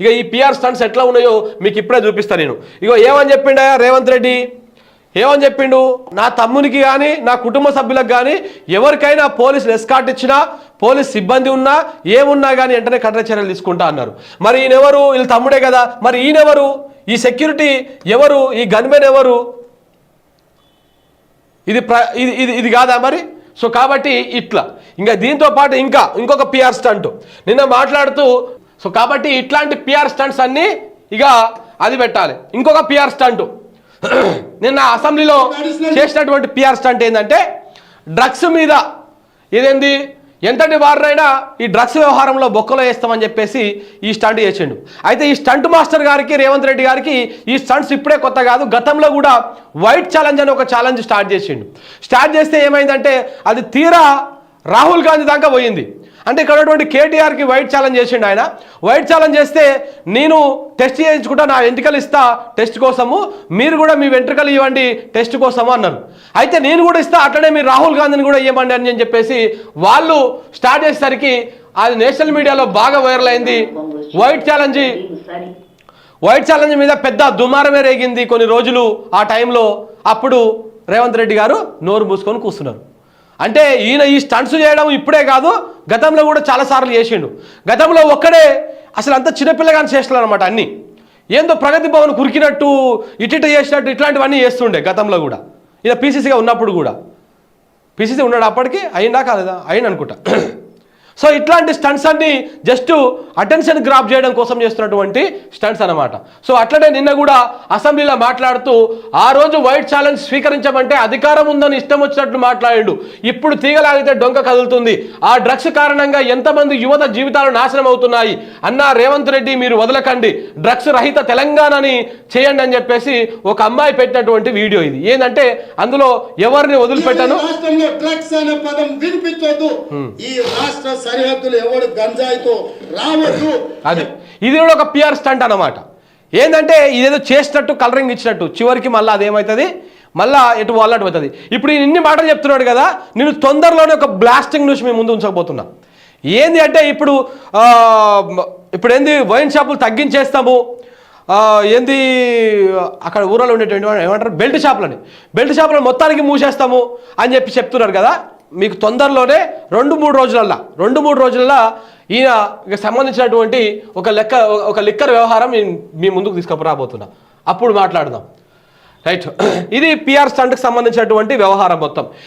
ఇక ఈ PR stunts ఎట్లా ఉన్నాయో మీకు ఇప్పుడే చూపిస్తా నేను. ఇగో ఏమని చెప్పిండా రేవంత్ రెడ్డి? ఏమని చెప్పిండు? నా తమ్మునికి కానీ నా కుటుంబ సభ్యులకు కానీ ఎవరికైనా పోలీసులు ఎస్కాట్ ఇచ్చినా పోలీస్ సిబ్బంది ఉన్నా ఏమున్నా కానీ వెంటనే కఠిన చర్యలు తీసుకుంటా అన్నారు. మరి ఈయనెవరు వీళ్ళ తమ్ముడే కదా. మరి ఈయనెవరు ఈ సెక్యూరిటీ ఎవరు? ఈ గన్మెన్ ఎవరు? ఇది ప్ర ఇది ఇది ఇది కాదా మరి? సో కాబట్టి ఇట్లా. ఇంకా దీంతో పాటు ఇంకా ఇంకొక పిఆర్ స్టంట్ నిన్న మాట్లాడుతూ సో కాబట్టి ఇట్లాంటి పిఆర్ స్టంట్స్ అన్నీ ఇక అది పెట్టాలి. ఇంకొక పిఆర్ స్టంట్ నిన్న అసెంబ్లీలో చేసినటువంటి పిఆర్ స్టంట్ ఏంటంటే డ్రగ్స్ మీద ఇదేంది? ఎంతటి వారినైనా ఈ డ్రగ్స్ వ్యవహారంలో బొక్కలో వేస్తామని చెప్పేసి ఈ స్టంట్ చేసిండు. అయితే ఈ స్టంట్ మాస్టర్ గారికి రేవంత్ రెడ్డి గారికి ఈ స్టంట్స్ ఇప్పుడే కొత్త కాదు గతంలో కూడా వైట్ ఛాలెంజ్ అని ఒక ఛాలెంజ్ స్టార్ట్ చేసిండు. స్టార్ట్ చేస్తే ఏమైందంటే అది తీరా రాహుల్ గాంధీ దాకా పోయింది. అంటే ఇక్కడ ఉన్నటువంటి కేటీఆర్కి వైట్ ఛాలెంజ్ చేసిండు ఆయన. వైట్ ఛాలెంజ్ చేస్తే నేను టెస్ట్ చేయించుకుంటా నా వెంట్రుకలు ఇస్తా టెస్ట్ కోసము. మీరు కూడా మీ వెంట్రుకలు ఇవ్వండి టెస్ట్ కోసము అన్నారు. అయితే నేను కూడా ఇస్తా అట్లనే మీరు రాహుల్ గాంధీని కూడా ఇవ్వమండి అని చెప్పేసి వాళ్ళు స్టార్ట్ చేసేసరికి అది నేషనల్ మీడియాలో బాగా వైరల్ అయింది. వైట్ ఛాలెంజ్ వైట్ ఛాలెంజ్ మీద పెద్ద దుమారమే రేగింది కొన్ని రోజులు ఆ టైంలో. అప్పుడు రేవంత్ రెడ్డి గారు నోరు మూసుకొని కూర్చున్నారు. అంటే ఈయన ఈ స్టంట్స్ చేయడం ఇప్పుడే కాదు గతంలో కూడా చాలాసార్లు చేసిండు. గతంలో ఒక్కడే అసలు అంత చిన్నపిల్లగాని చేస్తున్నారు అనమాట అన్నీ. ఏందో ప్రగతి భవన్ కురికినట్టు ఇటు చేసినట్టు ఇట్లాంటివన్నీ చేస్తుండే గతంలో కూడా. ఇలా పీసీసీగా ఉన్నప్పుడు కూడా. పీసీసీ ఉన్నాడు అప్పటికి అయినా కాలేదా అయిన అనుకుంటా సో ఇట్లాంటి స్టంట్స్ అన్ని జస్ట్ అటెన్షన్ గ్రాప్ చేయడం కోసం చేస్తున్నటువంటి స్టంట్స్ అన్నమాట. సో అట్లనే నిన్న కూడా అసెంబ్లీలో మాట్లాడుతూ ఆ రోజు వైట్ ఛాలెంజ్ స్వీకరించమంటే అధికారం ఉందని ఇష్టం వచ్చినట్లు మాట్లాడాడు. ఇప్పుడు తీగలాగితే డొంక కదులుతుంది. ఆ డ్రగ్స్ కారణంగా ఎంతమంది యువత జీవితాలు నాశనం అవుతున్నాయి అన్న రేవంత్ రెడ్డి మీరు వదలకండి. డ్రగ్స్ రహిత తెలంగాణని చేయండి అని చెప్పేసి ఒక అమ్మాయి పెట్టినటువంటి వీడియో ఇది. ఏంటంటే అందులో ఎవరిని వదిలిపెట్టాను? ఈ రాష్ట్రంలో డ్రగ్స్ అనే పదం వినిపించొద్దు. ఈ రాష్ట్ర సరిహద్దులు ఎవడు గంజాయితో రావద్దు. అది. ఇది కూడా ఒక పిఆర్ స్టంట్ అనమాట ఏంటంటే ఇదేదో చేసినట్టు కలరింగ్ ఇచ్చినట్టు. చివరికి మళ్ళీ అదేమవుతుంది? మళ్ళా ఎటు వాళ్ళట్టు అవుతుంది ఇప్పుడు ఇన్ని మాటలు చెప్తున్నాడు కదా నేను తొందరలోనే ఒక బ్లాస్టింగ్ న్యూస్ మేము ముందు ఉంచకపోతున్నా. ఏంది అంటే ఇప్పుడు ఇప్పుడు ఏంది వైన్ షాపులు తగ్గించేస్తాము. ఏంది అక్కడ ఊరలో ఉండేటువంటి ఏమంటారు? బెల్ట్ షాపులని బెల్ట్ షాపులను మొత్తానికి మూసేస్తాము అని చెప్పి చెప్తున్నారు కదా. మీకు తొందరలోనే రెండు మూడు రోజులల్లా రెండు మూడు రోజులల్లా ఈయన సంబంధించినటువంటి ఒక లెక్క ఒక లిక్కర్ వ్యవహారం మీ- మీ ముందుకు తీసుకురాబోతున్నా. అప్పుడు మాట్లాడదాం. రైట్. ఇది పిఆర్ స్టంట్కి సంబంధించినటువంటి వ్యవహారం మొత్తం.